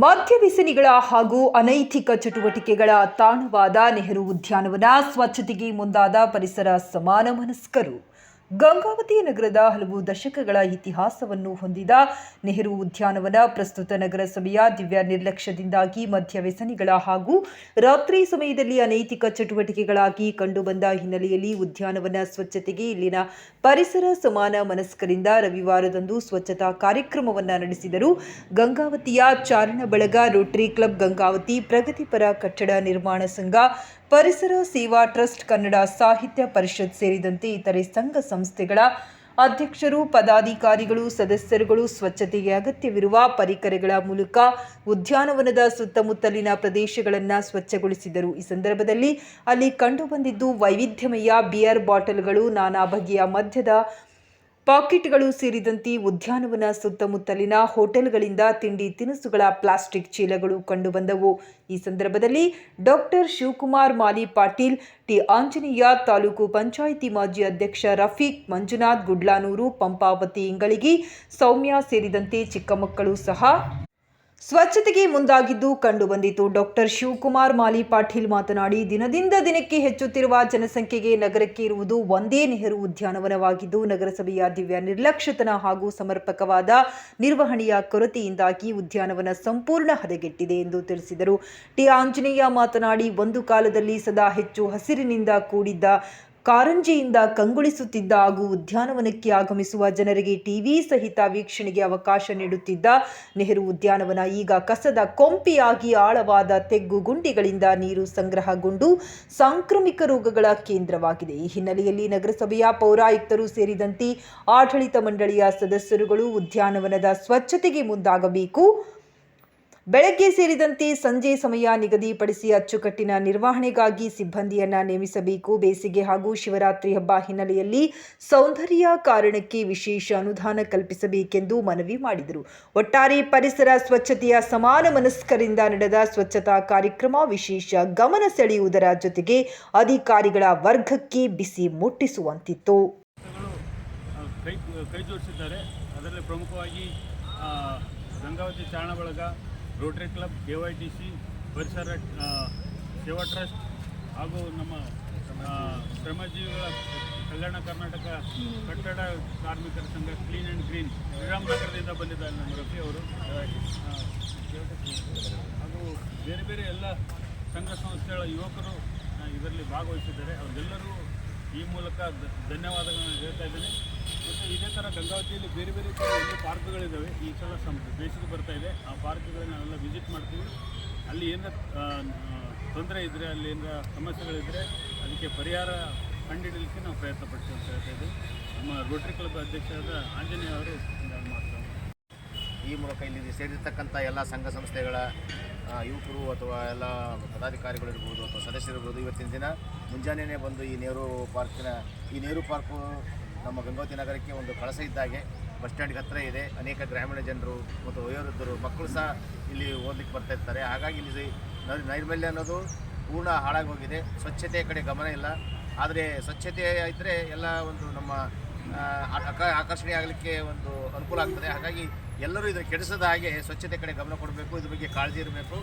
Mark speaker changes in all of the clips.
Speaker 1: ಮದ್ಯ ಹಾಗೂ ಅನೈತಿಕ ಚಟುವಟಿಕೆಗಳ ತಾಣವಾದ ನೆಹರು ಉದ್ಯಾನವನ ಸ್ವಚ್ಛತೆಗೆ ಮುಂದಾದ ಪರಿಸರ ಸಮಾನ ಮನಸ್ಕರು. ಗಂಗಾವತಿ ನಗರದ ಹಲವು ದಶಕಗಳ ಇತಿಹಾಸವನ್ನು ಹೊಂದಿದ ನೆಹರು ಉದ್ಯಾನವನ ಪ್ರಸ್ತುತ ನಗರಸಭೆಯ ದಿವ್ಯ ನಿರ್ಲಕ್ಷ್ಯದಿಂದಾಗಿ ಮದ್ಯವ್ಯಸನಿಗಳ ಹಾಗೂ ರಾತ್ರಿ ಸಮಯದಲ್ಲಿ ಅನೈತಿಕ ಚಟುವಟಿಕೆಗಳಾಗಿ ಕಂಡುಬಂದ ಹಿನ್ನೆಲೆಯಲ್ಲಿ ಉದ್ಯಾನವನ ಸ್ವಚ್ಛತೆಗೆ ಇಲ್ಲಿನ ಪರಿಸರ ಸಮಾನ ಮನಸ್ಕರಿಂದ ರವಿವಾರದಂದು ಸ್ವಚ್ಛತಾ ಕಾರ್ಯಕ್ರಮವನ್ನು ನಡೆಸಿದರು. ಗಂಗಾವತಿಯ ಚಾರಣ ಬಳಗ ರೋಟರಿ ಕ್ಲಬ್ ಗಂಗಾವತಿ ಪ್ರಗತಿಪರ ಕಟ್ಟಡ ನಿರ್ಮಾಣ ಸಂಘ ಪರಿಸರ ಸೇವಾ ಟ್ರಸ್ಟ್ ಕನ್ನಡ ಸಾಹಿತ್ಯ ಪರಿಷತ್ ಸೇರಿದಂತೆ ಇತರೆ ಸಂಘ ಸಂಸ್ಥೆಗಳ ಅಧ್ಯಕ್ಷರು, ಪದಾಧಿಕಾರಿಗಳು, ಸದಸ್ಯರುಗಳು ಸ್ವಚ್ಛತೆಗೆ ಅಗತ್ಯವಿರುವ ಪರಿಕರಗಳ ಮೂಲಕ ಉದ್ಯಾನವನದ ಸುತ್ತಮುತ್ತಲಿನ ಪ್ರದೇಶಗಳನ್ನು ಸ್ವಚ್ಛಗೊಳಿಸಿದರು. ಈ ಸಂದರ್ಭದಲ್ಲಿ ಅಲ್ಲಿ ಕಂಡುಬಂದಿದ್ದು ವೈವಿಧ್ಯಮಯ ಬಿಯರ್ ಬಾಟಲ್ಗಳು, ನಾನಾ ಬಗೆಯ ಮದ್ಯದ ಪಾಕೆಟ್ಗಳು ಸೇರಿದಂತೆ ಉದ್ಯಾನವನ ಸುತ್ತಮುತ್ತಲಿನ ಹೋಟೆಲ್ಗಳಿಂದ ತಿಂಡಿ ತಿನಿಸುಗಳ ಪ್ಲಾಸ್ಟಿಕ್ ಚೀಲಗಳು ಕಂಡುಬಂದವು. ಈ ಸಂದರ್ಭದಲ್ಲಿ ಡಾಕ್ಟರ್ ಶಿವಕುಮಾರ್ ಮಾಲಿ ಪಾಟೀಲ್, ಟಿ ಆಂಜನೇಯ ತಾಲೂಕು ಪಂಚಾಯಿತಿ ಮಾಜಿ ಅಧ್ಯಕ್ಷ ರಫೀಕ್ ಮಂಜುನಾಥ್ ಗುಡ್ಲಾನೂರು, ಪಂಪಾವತಿ ಇಂಗಳಿಗಿ ಸೌಮ್ಯ ಸೇರಿದಂತೆ ಚಿಕ್ಕ ಮಕ್ಕಳು ಸಹ ಸ್ವಚ್ಛತೆಗೆ ಮುಂದಾಗಿದ್ದು ಕಂಡುಬಂದಿತು. ಡಾಕ್ಟರ್ ಶಿವಕುಮಾರ್ ಮಾಲಿ ಪಾಟೀಲ್ ಮಾತನಾಡಿ, ದಿನದಿಂದ ದಿನಕ್ಕೆ ಹೆಚ್ಚುತ್ತಿರುವ ಜನಸಂಖ್ಯೆಗೆ ನಗರಕ್ಕೆ ಇರುವುದು ಒಂದೇ ನೆಹರು ಉದ್ಯಾನವನವಾಗಿದ್ದು, ನಗರಸಭೆಯ ದಿವ್ಯ ನಿರ್ಲಕ್ಷ್ಯತನ ಹಾಗೂ ಸಮರ್ಪಕವಾದ ನಿರ್ವಹಣೆಯ ಕೊರತೆಯಿಂದಾಗಿ ಉದ್ಯಾನವನ ಸಂಪೂರ್ಣ ಹದಗೆಟ್ಟಿದೆ ಎಂದು ತಿಳಿಸಿದರು. ಟಿ. ಆಂಜನೇಯ ಮಾತನಾಡಿ, ಒಂದು ಕಾಲದಲ್ಲಿ ಸದಾ ಹೆಚ್ಚು ಹಸಿರಿನಿಂದ ಕೂಡಿದ್ದ ಕಾರಂಜಿಯಿಂದ ಕಂಗೊಳಿಸುತ್ತಿದ್ದ ಹಾಗೂ ಉದ್ಯಾನವನಕ್ಕೆ ಆಗಮಿಸುವ ಜನರಿಗೆ ಟಿವಿ ಸಹಿತ ವೀಕ್ಷಣೆಗೆ ಅವಕಾಶ ನೀಡುತ್ತಿದ್ದ ನೆಹರು ಉದ್ಯಾನವನ ಈಗ ಕಸದ ಕೊಂಪಿಯಾಗಿ ಆಳವಾದ ತೆಗ್ಗು ಗುಂಡಿಗಳಿಂದ ನೀರು ಸಂಗ್ರಹಗೊಂಡು ಸಾಂಕ್ರಾಮಿಕ ರೋಗಗಳ ಕೇಂದ್ರವಾಗಿದೆ. ಈ ಹಿನ್ನೆಲೆಯಲ್ಲಿ ನಗರಸಭೆಯ ಪೌರಾಯುಕ್ತರು ಸೇರಿದಂತೆ ಆಡಳಿತ ಮಂಡಳಿಯ ಸದಸ್ಯರುಗಳು ಉದ್ಯಾನವನದ ಸ್ವಚ್ಛತೆಗೆ ಮುಂದಾಗಬೇಕು. ಬೆಳಗ್ಗೆ ಸೇರಿದಂತೆ ಸಂಜೆ ಸಮಯ ನಿಗದಿಪಡಿಸಿ ಅಚ್ಚುಕಟ್ಟಿನ ನಿರ್ವಹಣೆಗಾಗಿ ಸಿಬ್ಬಂದಿಯನ್ನ ನೇಮಿಸಬೇಕು. ಬೇಸಿಗೆ ಹಾಗೂ ಶಿವರಾತ್ರಿ ಹಬ್ಬ ಹಿನ್ನೆಲೆಯಲ್ಲಿ ಸೌಂದರ್ಯ ಕಾರಣಕ್ಕೆ ವಿಶೇಷ ಅನುದಾನ ಕಲ್ಪಿಸಬೇಕೆಂದು ಮನವಿ ಮಾಡಿದರು. ಒಟ್ಟಾರೆ ಪರಿಸರ ಸ್ವಚ್ಛತೆಯ ಸಮಾನ ಮನಸ್ಕರಿಂದ ನಡೆದ ಸ್ವಚ್ಛತಾ ಕಾರ್ಯಕ್ರಮ ವಿಶೇಷ ಗಮನ ಸೆಳೆಯುವುದರ ಜೊತೆಗೆ ಅಧಿಕಾರಿಗಳ ವರ್ಗಕ್ಕೆ ಬಿಸಿ ಮುಟ್ಟಿಸುವಂತಿತ್ತು.
Speaker 2: ಕೈ ಕೈ ಜೋಡಿಸಿದ್ದಾರೆ. ಅದರಲ್ಲಿ ಪ್ರಮುಖವಾಗಿ ಗಂಗಾವತಿ ಚಾರಣ ಬಳಗ rotary club K Y T C ಪರಿಸರ ಸೇವಾ ಟ್ರಸ್ಟ್ ಹಾಗೂ ನಮ್ಮ ಶ್ರಮಜೀವಿಗಳ ಕಲ್ಯಾಣ ಕರ್ನಾಟಕ ಕಟ್ಟಡ ಕಾರ್ಮಿಕರ ಸಂಘ ಕ್ಲೀನ್ ಆ್ಯಂಡ್ ಗ್ರೀನ್ ಶ್ರೀರಾಮನಗರದಿಂದ ಬಂದಿದ್ದಾರೆ ನಮ್ಮ ರಫಿ ಅವರು. ಹಾಗೂ ಬೇರೆ ಬೇರೆ ಎಲ್ಲ ಸಂಘ ಸಂಸ್ಥೆಗಳ ಯುವಕರು ಇದರಲ್ಲಿ ಭಾಗವಹಿಸಿದ್ದಾರೆ. ಅವರೆಲ್ಲರೂ ಈ ಮೂಲಕ ಧನ್ಯವಾದಗಳನ್ನು ಹೇಳ್ತಾ ಇದ್ದೀನಿ. ಮತ್ತು ಇದೇ ಥರ ಗಂಗಾವತಿಯಲ್ಲಿ ಬೇರೆ ಬೇರೆ ಥರ ಪಾರ್ಕ್ಗಳಿದ್ದಾವೆ. ಈ ಸಲ ಸಂ, ಬೇಸಿಗೆ ಬರ್ತಾ ಇದೆ. ಆ ಪಾರ್ಕ್ಗಳನ್ನ ನಾವೆಲ್ಲ ವಿಸಿಟ್ ಮಾಡ್ತೀವಿ. ಅಲ್ಲಿ ಏನು ತೊಂದರೆ ಇದ್ದರೆ ಅಲ್ಲಿ ಏನಾರ ಸಮಸ್ಯೆಗಳಿದ್ದರೆ ಅದಕ್ಕೆ ಪರಿಹಾರ ಕಂಡುಹಿಡಲಿಕ್ಕೆ ನಾವು ಪ್ರಯತ್ನ ಪಡ್ತೀವಿ ಅಂತ ಹೇಳ್ತಾ ಇದ್ದೀವಿ. ನಮ್ಮ ರೋಟ್ರಿ ಕ್ಲಬ್ ಅಧ್ಯಕ್ಷರಾದ ಆಂಜನೇಯ ಅವರು ಮಾಡ್ತಾರೆ.
Speaker 3: ಈ ಮೂಲಕ ಇಲ್ಲಿ ಸೇರಿರ್ತಕ್ಕಂಥ ಎಲ್ಲ ಸಂಘ ಸಂಸ್ಥೆಗಳ ಯುವಕರು ಅಥವಾ ಎಲ್ಲ ಪದಾಧಿಕಾರಿಗಳಿರ್ಬೋದು ಅಥವಾ ಸದಸ್ಯರಿರ್ಬೋದು ಇವತ್ತಿನ ದಿನ ಮುಂಜಾನೆಯೇ ಬಂದು ಈ ನೆಹರು ಪಾರ್ಕಿನ ಈ ನೆಹರು ಪಾರ್ಕು ನಮ್ಮ ಗಂಗಾವತಿ ನಗರಕ್ಕೆ ಒಂದು ಕಳಸ ಇದ್ದಾಗೆ ಬಸ್ ಸ್ಟ್ಯಾಂಡ್ಗೆ ಹತ್ತಿರ ಇದೆ. ಅನೇಕ ಗ್ರಾಮೀಣ ಜನರು ಮತ್ತು ವಯೋವೃದ್ಧರು, ಮಕ್ಕಳು ಸಹ ಇಲ್ಲಿ ಓದಲಿಕ್ಕೆ ಬರ್ತಾ ಇರ್ತಾರೆ. ಹಾಗಾಗಿ ಇಲ್ಲಿ ನೈರ್ಮಲ್ಯ ಅನ್ನೋದು ಪೂರ್ಣ ಹಾಳಾಗಿ ಹೋಗಿದೆ ಸ್ವಚ್ಛತೆಯ ಕಡೆ ಗಮನ ಇಲ್ಲ. ಆದರೆ ಸ್ವಚ್ಛತೆ ಇದ್ದರೆ ಎಲ್ಲ ಒಂದು ನಮ್ಮ ಆಕರ್ಷಣೆ ಆಗಲಿಕ್ಕೆ ಒಂದು ಅನುಕೂಲ ಆಗ್ತದೆ. ಹಾಗಾಗಿ ಎಲ್ಲರೂ ಇದನ್ನು ಕೆಡಿಸದ ಹಾಗೆ ಸ್ವಚ್ಛತೆ ಕಡೆ ಗಮನ ಕೊಡಬೇಕು. ಇದ್ರ ಬಗ್ಗೆ ಕಾಳಜಿ ಇರಬೇಕು.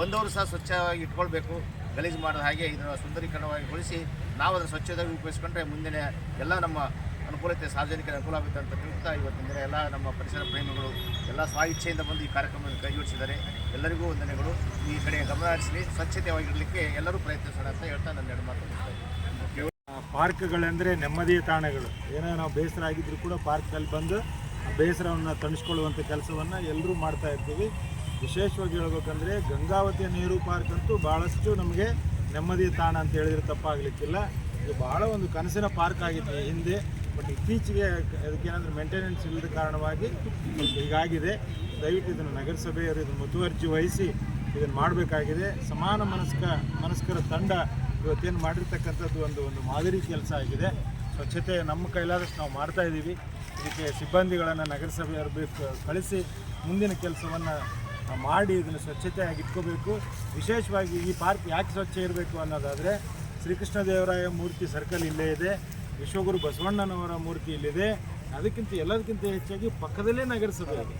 Speaker 3: ಬಂದವರು ಸಹ ಸ್ವಚ್ಛವಾಗಿ ಇಟ್ಕೊಳ್ಬೇಕು. ಗಲೀಜು ಮಾಡಿದ ಹಾಗೆ ಇದನ್ನು ಸುಂದರೀಕರಣವಾಗಿ ಗೊಳಿಸಿ ನಾವು ಅದನ್ನು ಸ್ವಚ್ಛತೆಯಾಗಿ ಉಪಯೋಗಿಸ್ಕೊಂಡ್ರೆ ಮುಂದಿನ ಎಲ್ಲ ನಮ್ಮ ಅನುಕೂಲತೆ, ಸಾರ್ವಜನಿಕರ ಅನುಕೂಲ ಆಗುತ್ತೆ ಅಂತ ತಿಳಿಸ್ತಾ ಇವತ್ತಿನ ದಿನ ಎಲ್ಲ ನಮ್ಮ ಪರಿಸರ ಪ್ರೇಮಿಗಳು, ಎಲ್ಲ ಸ್ವ ಇಚ್ಛೆಯಿಂದ ಬಂದು ಈ ಕಾರ್ಯಕ್ರಮವನ್ನು ಕೈಜೋಡಿಸಿದ್ದಾರೆ ಎಲ್ಲರಿಗೂ ವಂದನೆಗಳು. ಈ ಕಡೆ ಗಮನ ಹರಿಸಲಿ ಸ್ವಚ್ಛತೆಯಾಗಿರಲಿಕ್ಕೆ ಎಲ್ಲರೂ ಪ್ರಯತ್ನಿಸೋಣ ಅಂತ ಹೇಳ್ತಾ ನನ್ನ ಎರಡು ಮಾತು.
Speaker 4: ಪಾರ್ಕ್ಗಳೆಂದರೆ ನೆಮ್ಮದಿಯ ತಾಣಗಳು. ಏನೋ ನಾವು ಬೇಸರ ಆಗಿದ್ರು ಕೂಡ ಪಾರ್ಕಲ್ಲಿ ಬಂದು ಬೇಸರವನ್ನು ತಣಿಸ್ಕೊಳ್ಳುವಂಥ ಕೆಲಸವನ್ನು ಎಲ್ಲರೂ ಮಾಡ್ತಾ ಇರ್ತೀವಿ. ವಿಶೇಷವಾಗಿ ಹೇಳ್ಬೇಕಂದ್ರೆ ಗಂಗಾವತಿಯ ನೆಹರು ಪಾರ್ಕ್ ಅಂತೂ ಭಾಳಷ್ಟು ನಮಗೆ ನೆಮ್ಮದಿಯ ತಾಣ ಅಂತ ಹೇಳಿದರೆ ತಪ್ಪಾಗಲಿಕ್ಕಿಲ್ಲ. ಇದು ಭಾಳ ಒಂದು ಕನಸಿನ ಪಾರ್ಕ್ ಆಗಿತ್ತು ಹಿಂದೆ. ಬಟ್ ಇತ್ತೀಚೆಗೆ ಅದಕ್ಕೇನಾದರೂ ಮೇಂಟೆನೆನ್ಸ್ ಇಲ್ಲದ ಕಾರಣವಾಗಿ ಹೀಗಾಗಿದೆ. ದಯವಿಟ್ಟು ಇದನ್ನು ನಗರಸಭೆಯವರು ಇದನ್ನು ಮುತುವರ್ಜಿ ವಹಿಸಿ ಇದನ್ನು ಮಾಡಬೇಕಾಗಿದೆ. ಸಮಾನ ಮನಸ್ಕ, ಮನಸ್ಕರ ತಂಡ ಇವತ್ತೇನು ಮಾಡಿರ್ತಕ್ಕಂಥದ್ದು ಒಂದು ಒಂದು ಮಾದರಿ ಕೆಲಸ ಆಗಿದೆ. ಸ್ವಚ್ಛತೆ ನಮ್ಮ ಕೈಲಾದಷ್ಟು ನಾವು ಮಾಡ್ತಾ ಇದ್ದೀವಿ. ಇದಕ್ಕೆ ಸಿಬ್ಬಂದಿಗಳನ್ನು ನಗರಸಭೆಯವರು ಕಳಿಸಿ ಮುಂದಿನ ಕೆಲಸವನ್ನು ಮಾಡಿ ಇದನ್ನು ಸ್ವಚ್ಛತೆಯಾಗಿ ಇಟ್ಕೋಬೇಕು ವಿಶೇಷವಾಗಿ ಈ ಪಾರ್ಕ್ ಯಾಕೆ ಸ್ವಚ್ಛ ಇರಬೇಕು ಅನ್ನೋದಾದರೆ ಶ್ರೀಕೃಷ್ಣದೇವರಾಯ ಮೂರ್ತಿ ಸರ್ಕಲ್ ಇಲ್ಲೇ ಇದೆ. ವಿಶ್ವಗುರು ಬಸವಣ್ಣನವರ ಮೂರ್ತಿ ಇಲ್ಲಿದೆ. ಅದಕ್ಕಿಂತ ಎಲ್ಲದಕ್ಕಿಂತ ಹೆಚ್ಚಾಗಿ ಪಕ್ಕದಲ್ಲೇ ನಗರಸಭೆ ಇದೆ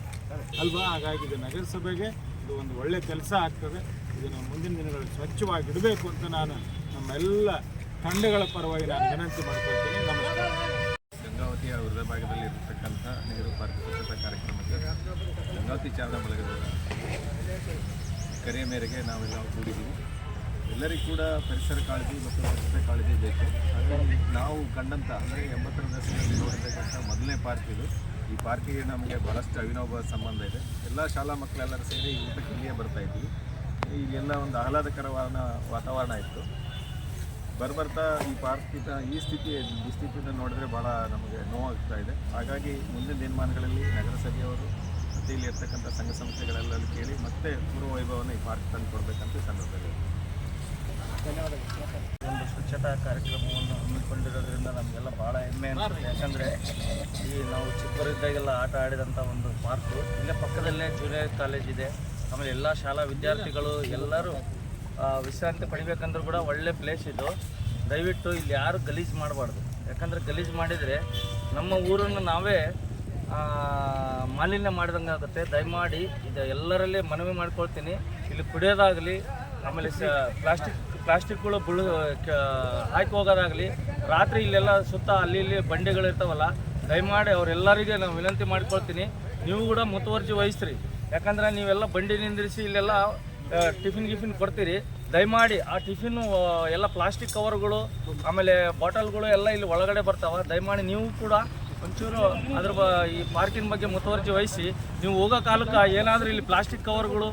Speaker 4: ಅಲ್ವಾ? ಹಾಗಾಗಿ ಇದು ನಗರಸಭೆಗೆ ಇದು ಒಂದು ಒಳ್ಳೆ ಕೆಲಸ ಆಗ್ತದೆ. ಇದನ್ನು ಮುಂದಿನ ದಿನಗಳಲ್ಲಿ ಸ್ವಚ್ಛವಾಗಿ ಇಡಬೇಕು ಅಂತ ನಾನು ನಮ್ಮೆಲ್ಲ ತಂಡಗಳ ಪರವಾಗಿ ನಾನು ವಿನಂತಿ ಮಾಡ್ಕೊಳ್ತೀನಿ ನಮಸ್ಕಾರ.
Speaker 5: ಗಂಗಾವತಿಯ ಹೃದಯ ಭಾಗದಲ್ಲಿ ಇರತಕ್ಕಂಥ ನೆಹರು ಪಾರ್ಕ್ ಸ್ವಚ್ಛತಾ ಕಾರ್ಯಕ್ರಮಕ್ಕೆ ಗಂಗಾವತಿ ಚಾರಣ ಬಳಗದ ಕರೆಯ ಮೇರೆಗೆ ನಾವೆಲ್ಲ ಕೂಡಿದ್ದೀವಿ. ಎಲ್ಲರಿಗೂ ಕೂಡ ಪರಿಸರ ಕಾಳಜಿ ಮತ್ತು ಸ್ವಚ್ಛತೆ ಕಾಳಜಿ ಬೇಕು. ಹಾಗಾಗಿ ನಾವು ಕಂಡಂತ, ಅಂದರೆ ಎಂಬತ್ತರ ದಶಕದಲ್ಲಿ ನೋಡಿರ್ತಕ್ಕಂಥ ಮೊದಲನೇ ಪಾರ್ಕ್ ಇದು. ಈ ಪಾರ್ಕಿಗೆ ನಮಗೆ ಭಾಳಷ್ಟು ಅವಿನೋಭ ಸಂಬಂಧ ಇದೆ. ಎಲ್ಲ ಶಾಲಾ ಮಕ್ಕಳೆಲ್ಲರೂ ಸೇರಿ ಊಟಕ್ಕೆ ಇಲ್ಲಿಯೇ ಬರ್ತಾ ಇದ್ವಿ. ಈಗೆಲ್ಲ ಒಂದು ಆಹ್ಲಾದಕರವಾದ ವಾತಾವರಣ ಇತ್ತು. ಬರ್ಬರ್ತಾ ಈ ಪಾರ್ಕಿನ ಈ ಸ್ಥಿತಿ, ಈ ಸ್ಥಿತಿಯಿಂದ ನೋಡಿದ್ರೆ ಭಾಳ ನಮಗೆ ನೋವಾಗ್ತಾ ಇದೆ. ಹಾಗಾಗಿ ಮುಂದಿನ ದಿನಮಾನಗಳಲ್ಲಿ ನಗರಸಭೆಯವರು ಮತ್ತು ಇಲ್ಲಿ ಇರ್ತಕ್ಕಂಥ ಸಂಘ ಸಂಸ್ಥೆಗಳೆಲ್ಲ ಕೇಳಿ ಮತ್ತೆ ಪೂರ್ವ ವೈಭವನ ಈ ಪಾರ್ಕ್ ತಂದು ಕೊಡಬೇಕಂತ ಸಂದರ್ಭದಲ್ಲಿ.
Speaker 6: ಒಂದು ಸ್ವಚ್ಛತಾ ಕಾರ್ಯಕ್ರಮವನ್ನು ಹಮ್ಮಿಕೊಂಡಿರೋದ್ರಿಂದ ನಮಗೆಲ್ಲ ಭಾಳ ಹೆಮ್ಮೆ ಅನಿಸುತ್ತೆ. ಯಾಕಂದರೆ ಈ ನಾವು ಚಿಕ್ಕವರಿದ್ದಾಗೆಲ್ಲ ಆಟ ಆಡಿದಂಥ ಒಂದು ಪಾರ್ಕು ಇಲ್ಲೇ ಪಕ್ಕದಲ್ಲೇ ಜೂನಿಯರ್ ಕಾಲೇಜ್ ಇದೆ. ಆಮೇಲೆ ಎಲ್ಲ ಶಾಲಾ ವಿದ್ಯಾರ್ಥಿಗಳು ಎಲ್ಲರೂ ವಿಶ್ರಾಂತಿ ಪಡಿಬೇಕಂದ್ರೂ ಕೂಡ ಒಳ್ಳೆ ಪ್ಲೇಸ್ ಇದು. ದಯವಿಟ್ಟು ಇಲ್ಲಿ ಯಾರು ಗಲೀಜು ಮಾಡಬಾರ್ದು. ಯಾಕಂದರೆ ಗಲೀಜು ಮಾಡಿದರೆ ನಮ್ಮ ಊರನ್ನು ನಾವೇ ಮಾಲಿನ್ಯ ಮಾಡಿದಂಗೆ ಆಗುತ್ತೆ. ದಯಮಾಡಿ ಇದು ಎಲ್ಲರಲ್ಲೇ ಮನವಿ ಮಾಡ್ಕೊಳ್ತೀನಿ. ಇಲ್ಲಿ ಕುಡಿಯೋದಾಗಲಿ, ಆಮೇಲೆ ಪ್ಲಾಸ್ಟಿಕ್ ಪ್ಲಾಸ್ಟಿಕ್ಗಳು ಬುಳು ಹಾಕಿ ಹೋಗೋದಾಗಲಿ, ರಾತ್ರಿ ಇಲ್ಲೆಲ್ಲ ಸುತ್ತ ಅಲ್ಲಿ ಇಲ್ಲಿ ಬಂಡೆಗಳಿರ್ತಾವಲ್ಲ, ದಯಮಾಡಿ ಅವರೆಲ್ಲರಿಗೆ ನಾವು ವಿನಂತಿ ಮಾಡ್ಕೊಳ್ತೀನಿ. ನೀವು ಕೂಡ ಮುತುವರ್ಜಿ ವಹಿಸ್ರಿ. ಯಾಕಂದರೆ ನೀವೆಲ್ಲ ಬಂಡಿ ನಿಂದಿರಿಸಿ ಇಲ್ಲೆಲ್ಲ ಟಿಫಿನ್ ಗಿಫಿನ್ ಕೊಡ್ತೀರಿ. ದಯಮಾಡಿ ಆ ಟಿಫಿನ್ನು ಎಲ್ಲ ಪ್ಲಾಸ್ಟಿಕ್ ಕವರ್ಗಳು, ಆಮೇಲೆ ಬಾಟಲ್ಗಳು ಎಲ್ಲ ಇಲ್ಲಿ ಒಳಗಡೆ ಬರ್ತಾವ. ದಯಮಾಡಿ ನೀವು ಕೂಡ ಒಂಚೂರು ಅದ್ರ ಈ ಪಾರ್ಕಿನ ಬಗ್ಗೆ ಮುತುವರ್ಜಿ ವಹಿಸಿ, ನೀವು ಹೋಗೋ ಕಾಲಕ್ಕೆ ಏನಾದರೂ ಇಲ್ಲಿ ಪ್ಲಾಸ್ಟಿಕ್ ಕವರ್ಗಳು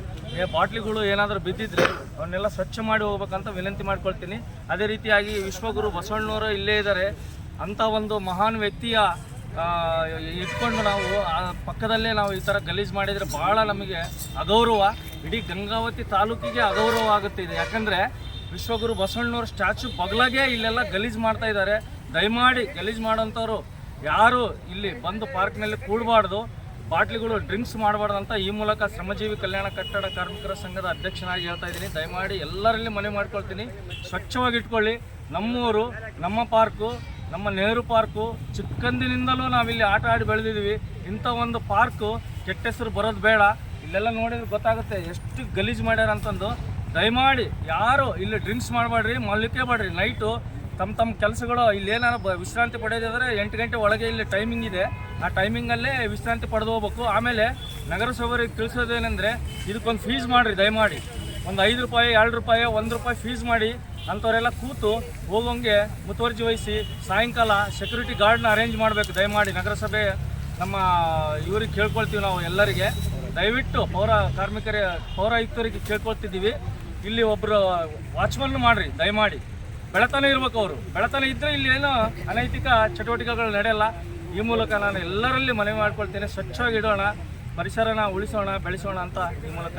Speaker 6: ಬಾಟ್ಲಿಗಳು ಏನಾದರೂ ಬಿದ್ದಿದ್ರೆ ಅವನ್ನೆಲ್ಲ ಸ್ವಚ್ಛ ಮಾಡಿ ಹೋಗ್ಬೇಕಂತ ವಿನಂತಿ ಮಾಡ್ಕೊಳ್ತೀನಿ. ಅದೇ ರೀತಿಯಾಗಿ ವಿಶ್ವಗುರು ಬಸವಣ್ಣವರು ಇಲ್ಲೇ ಇದ್ದಾರೆ. ಅಂಥ ಒಂದು ಮಹಾನ್ ವ್ಯಕ್ತಿಯ ಇಟ್ಕೊಂಡು ನಾವು ಪಕ್ಕದಲ್ಲೇ ನಾವು ಈ ಥರ ಗಲೀಜು ಮಾಡಿದರೆ ಭಾಳ ನಮಗೆ ಅಗೌರವ. ಇಡೀ ಗಂಗಾವತಿ ತಾಲೂಕಿಗೆ ಅಗೌರವ ಆಗುತ್ತೆ ಇದೆ. ಯಾಕಂದರೆ ವಿಶ್ವಗುರು ಬಸವಣ್ಣವ್ರ ಸ್ಟ್ಯಾಚು ಬಗ್ಲಾಗೆ ಇಲ್ಲೆಲ್ಲ ಗಲೀಜು ಮಾಡ್ತಾ ಇದ್ದಾರೆ. ದಯಮಾಡಿ ಗಲೀಜು ಮಾಡೋಂಥವ್ರು ಯಾರು ಇಲ್ಲಿ ಬಂದು ಪಾರ್ಕ್ನಲ್ಲಿ ಕೂಡಬಾರ್ದು, ಬಾಟ್ಲಿಗಳು ಡ್ರಿಂಕ್ಸ್ ಮಾಡಬಾರ್ದು ಅಂತ ಈ ಮೂಲಕ ಶ್ರಮಜೀವಿ ಕಲ್ಯಾಣ ಕಟ್ಟಡ ಕಾರ್ಮಿಕರ ಸಂಘದ ಅಧ್ಯಕ್ಷನಾಗಿ ಹೇಳ್ತಾ ಇದ್ದೀನಿ. ದಯಮಾಡಿ ಎಲ್ಲರಲ್ಲಿ ಮನವಿ ಮಾಡ್ಕೊಳ್ತೀನಿ. ಸ್ವಚ್ಛವಾಗಿ ಇಟ್ಕೊಳ್ಳಿ ನಮ್ಮೂರು, ನಮ್ಮ ಪಾರ್ಕು, ನಮ್ಮ ನೆಹರು ಪಾರ್ಕು, ಚಿಕ್ಕಂದಿನಿಂದಲೂ ನಾವಿಲ್ಲಿ ಆಟ ಆಡಿ ಬೆಳೆದಿದ್ದೀವಿ. ಇಂಥ ಒಂದು ಪಾರ್ಕು ಕೆಟ್ಟ ಹೆಸರು ಬರೋದು ಬೇಡ. ಇಲ್ಲೆಲ್ಲ ನೋಡಿದ್ರೆ ಗೊತ್ತಾಗುತ್ತೆ ಎಷ್ಟು ಗಲೀಜು ಮಾಡ್ಯಾರ ಅಂತಂದು ದಯಮಾಡಿ ಯಾರು ಇಲ್ಲಿ ಡ್ರಿಂಕ್ಸ್ ಮಾಡಬೇಡ್ರಿ ಮಲ್ಲಿಕೆ ಬೇಡ್ರಿ, ನೈಟು ತಮ್ಮ ತಮ್ಮ ಕೆಲಸಗಳು ಇಲ್ಲಿ ಏನಾರು ಬ ವಿಶ್ರಾಂತಿ ಪಡೆಯೋದಾದ್ರೆ ಎಂಟು ಗಂಟೆ ಒಳಗೆ ಇಲ್ಲಿ ಟೈಮಿಂಗ್ ಇದೆ. ಆ ಟೈಮಿಂಗಲ್ಲೇ ವಿಶ್ರಾಂತಿ ಪಡೆದು ಹೋಗ್ಬೇಕು. ಆಮೇಲೆ ನಗರಸಭೆಗೆ ತಿಳಿಸೋದೇನೆಂದರೆ ಇದಕ್ಕೊಂದು ಫೀಸ್ ಮಾಡಿರಿ, ದಯಮಾಡಿ. ಒಂದು ಐದು ರೂಪಾಯಿ, ಎರಡು ರೂಪಾಯಿ, ಒಂದು ರೂಪಾಯಿ ಫೀಸ್ ಮಾಡಿ ಅಂಥವರೆಲ್ಲ ಕೂತು ಹೋಗೋಂಗೆ ಮುತುವರ್ಜಿ ವಹಿಸಿ ಸಾಯಂಕಾಲ ಸೆಕ್ಯೂರಿಟಿ ಗಾರ್ಡ್ನ ಅರೇಂಜ್ ಮಾಡಬೇಕು. ದಯಮಾಡಿ ನಗರಸಭೆ ನಮ್ಮ ಇವ್ರಿಗೆ ಕೇಳ್ಕೊಳ್ತೀವಿ ನಾವು ಎಲ್ಲರಿಗೆ. ದಯವಿಟ್ಟು ಪೌರ ಕಾರ್ಮಿಕರ, ಪೌರಾಯುಕ್ತರಿಗೆ ಕೇಳ್ಕೊಳ್ತಿದ್ದೀವಿ. ಇಲ್ಲಿ ಒಬ್ಬರು ವಾಚ್ಮನ್ ಮಾಡಿರಿ, ದಯಮಾಡಿ. ಬೆಳತನ ಇರ್ಬೇಕು ಅವರು. ಬೆಳತನ ಇದ್ರೆ ಇಲ್ಲಿ ಏನು ಅನೈತಿಕ ಚಟುವಟಿಕೆಗಳು ನಡೆಯಲ್ಲ. ಈ ಮೂಲಕ ನಾನು ಎಲ್ಲರಲ್ಲಿ ಮನವಿ ಮಾಡ್ಕೊಳ್ತೇನೆ. ಸ್ವಚ್ಛವಾಗಿ ಇಡೋಣ, ಪರಿಸರನ ಉಳಿಸೋಣ, ಬೆಳೆಸೋಣ ಅಂತ ಈ ಮೂಲಕ.